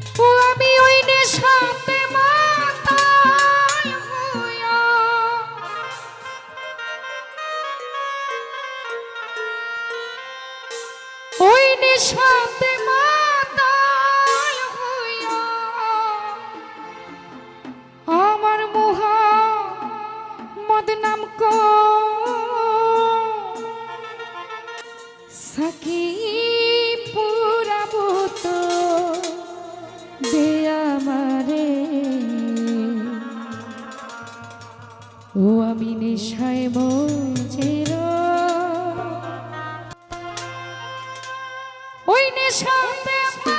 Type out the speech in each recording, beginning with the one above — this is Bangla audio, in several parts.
Woo! সাথে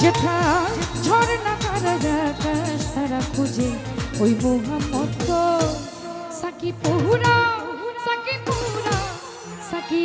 যেখা ঝর্ণা কারার আকাশ তারা খুঁজে ওই মোহাম্মদ সাকি পহুরা সাকি পহুরা সাকি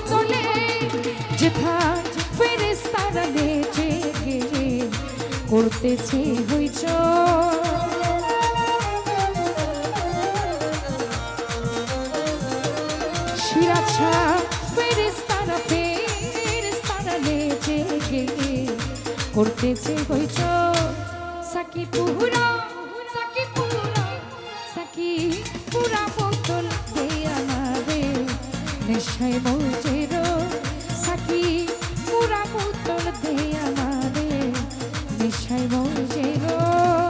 করতেছি হইছ? সুরাছা ফেরিস্তারা ফেরিস্তারা নেচে গে করতেছে, হইছ? সাকি পুরা সাকি পুরা সাকি পুরা বোতল দিয়া না নেশায় বলছে রো সাকি পুরা বোতল দিয়া না মজে গো।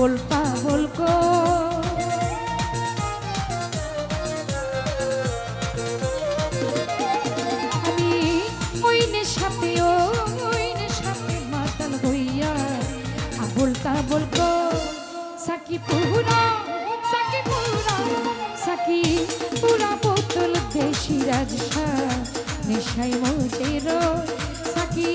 আবল পাগল গো। আমি ওই ও ওই নেশাতে মাতাল হইয়া আবল তাবল গো। সাকি পুরা সাকি পুরা সাকি পুরা বোতল দেশি রাজসা নেশাই মজের সাকি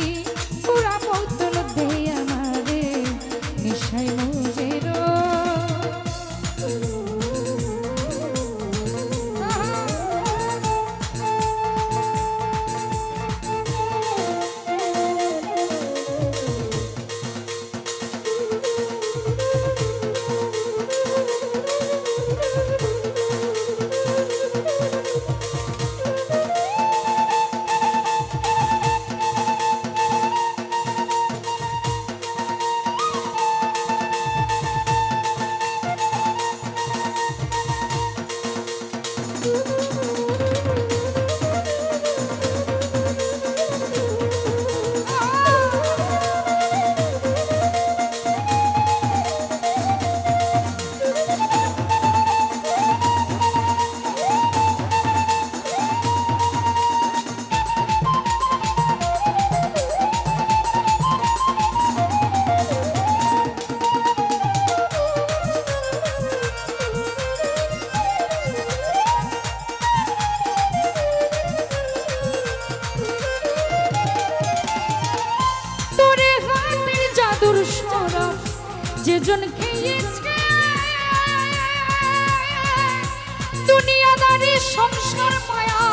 সংসার মায়া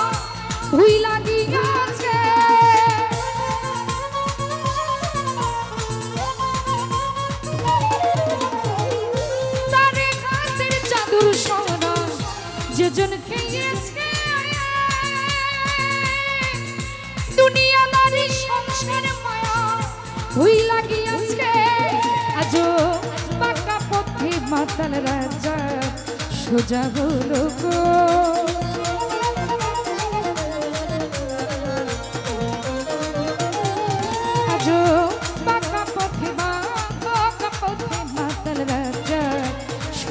ভুই লাগি গেছে তারে হাতের জাদুর সরব যেজন খেয়েছে দুনিয়াদারি সংসার মায়া হই লাগিয়াছে। আজো পাকা পথে মাতাল রাজা সোজা হলো গো।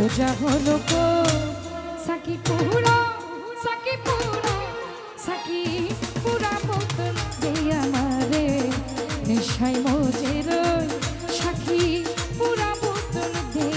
সোজা হলো গো। সাকি পুরা সাকি পুরা সাকি পুরা বোতল দে আমারে। নেশাই মজের সাকি পুরা বোতল দে